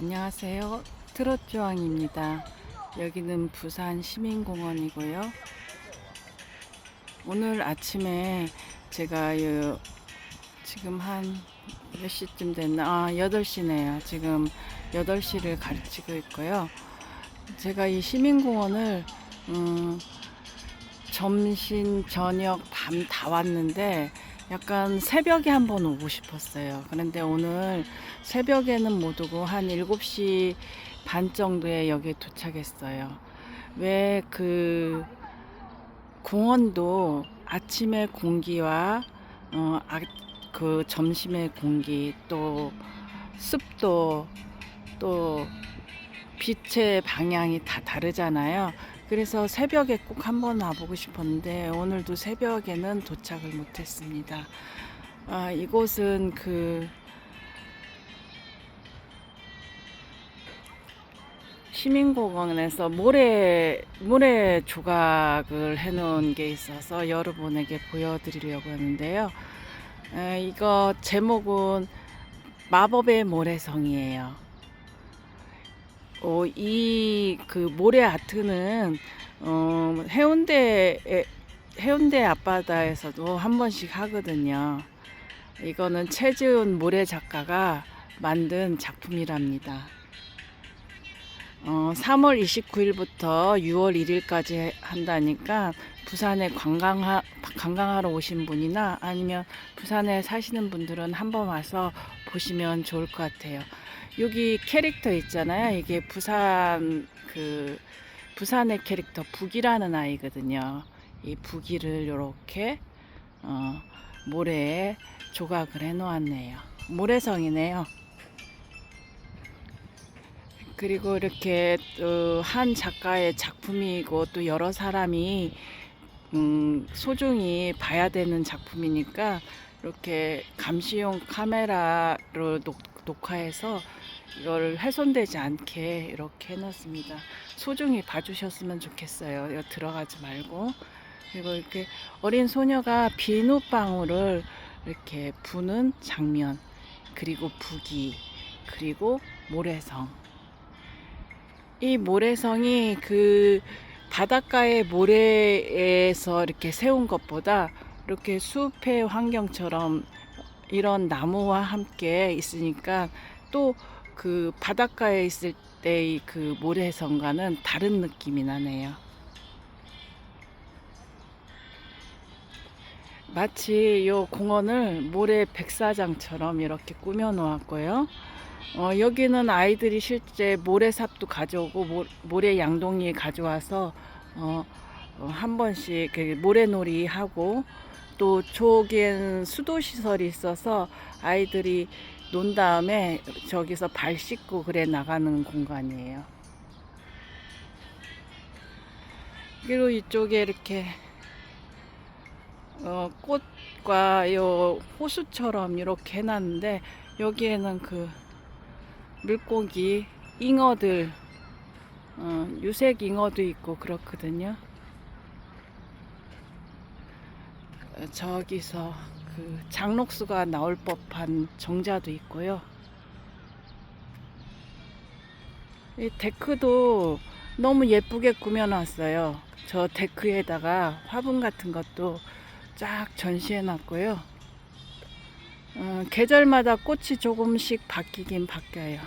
안녕하세요. 트롯조왕입니다. 여기는 부산 시민공원이고요. 오늘 아침에 제가 요 지금 한 몇 시쯤 됐나? 아, 8시네요. 지금 8시를 가르치고 있고요. 제가 이 시민공원을 음, 점심, 저녁, 밤 다 왔는데 약간 새벽에 한번 오고 싶었어요. 그런데 오늘 새벽에는 못 오고 한 7시 반 정도에 여기에 도착했어요. 왜 그 공원도 아침의 공기와 어, 아, 그 점심의 공기 또 습도 또 빛의 방향이 다 다르잖아요. 그래서 새벽에 꼭 한번 와보고 싶었는데 오늘도 새벽에는 도착을 못했습니다. 아, 이곳은 그 시민공원에서 모래 모래 조각을 해놓은 게 있어서 여러분에게 보여드리려고 하는데요. 에, 이거 제목은 마법의 모래성이에요. 어, 이그 모래 아트는 어, 해운대 해운대 앞바다에서도 한 번씩 하거든요. 이거는 최지훈 모래 작가가 만든 작품이랍니다. 어, 3월 29일부터 6월 1일까지 한다니까 부산에 관광하, 관광하러 오신 분이나 아니면 부산에 사시는 분들은 한번 와서 보시면 좋을 것 같아요. 여기 캐릭터 있잖아요. 이게 부산 그 부산의 캐릭터 북이라는 아이거든요. 이 북이를 이렇게 어, 모래에 조각을 해 놓았네요. 모래성이네요. 그리고 이렇게 또 한 작가의 작품이고 또 여러 사람이 음, 소중히 봐야 되는 작품이니까 이렇게 감시용 카메라로 녹, 녹화해서 이걸 훼손되지 않게 이렇게 해놨습니다. 소중히 봐주셨으면 좋겠어요. 이거 들어가지 말고 그리고 이렇게 어린 소녀가 비눗방울을 이렇게 부는 장면 그리고 부기 그리고 모래성 이 모래성이 그 바닷가의 모래에서 이렇게 세운 것보다 이렇게 숲의 환경처럼 이런 나무와 함께 있으니까 또 그 바닷가에 있을 때의 그 모래성과는 다른 느낌이 나네요. 마치 요 공원을 모래 백사장처럼 이렇게 꾸며 놓았고요. 어, 여기는 아이들이 실제 모래삽도 가져오고 모, 모래 양동이 가져와서 어, 어, 한 번씩 그 모래놀이 하고 또 저기엔 수도 시설이 있어서 아이들이 논 다음에 저기서 발 씻고 그래 나가는 공간이에요. 그리고 이쪽에 이렇게 어, 꽃과 요 호수처럼 이렇게 해놨는데 여기에는 그 물고기 잉어들 어, 유색 잉어도 있고 그렇거든요. 어, 저기서 그 장록수가 나올 법한 정자도 있고요. 이 데크도 너무 예쁘게 꾸며놨어요. 저 데크에다가 화분 같은 것도 쫙 전시해 놨고요. 어, 계절마다 꽃이 조금씩 바뀌긴 바뀌어요.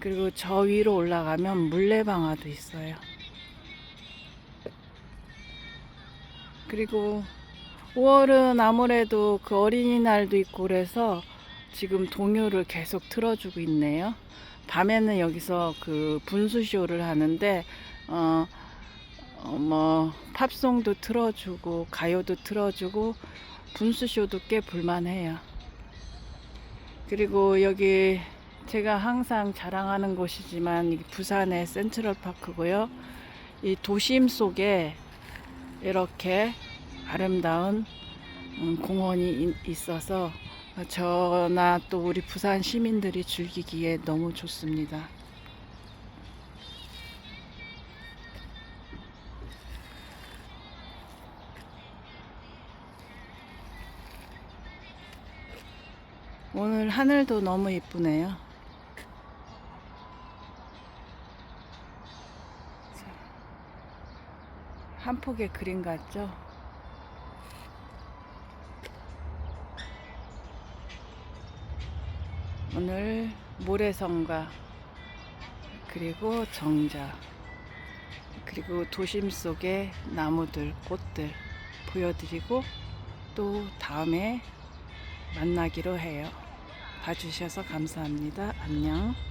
그리고 저 위로 올라가면 물레방아도 있어요. 그리고 5월은 아무래도 그 어린이날도 있고 그래서 지금 동요를 계속 틀어주고 있네요. 밤에는 여기서 그 분수쇼를 하는데 어, 어, 뭐 팝송도 틀어주고 가요도 틀어주고 분수쇼도 꽤 볼만해요. 그리고 여기 제가 항상 자랑하는 곳이지만 이 부산의 센트럴파크고요. 이 도심 속에 이렇게 아름다운 음, 공원이 이- 있어서 저나 또 우리 부산 시민들이 즐기기에 너무 좋습니다. 오늘 하늘도 너무 이쁘네요. 한 폭의 그림 같죠? 오늘 모래성과 그리고 정자 그리고 도심 속의 나무들 꽃들 보여드리고 또 다음에 만나기로 해요. 봐주셔서 감사합니다. 안녕.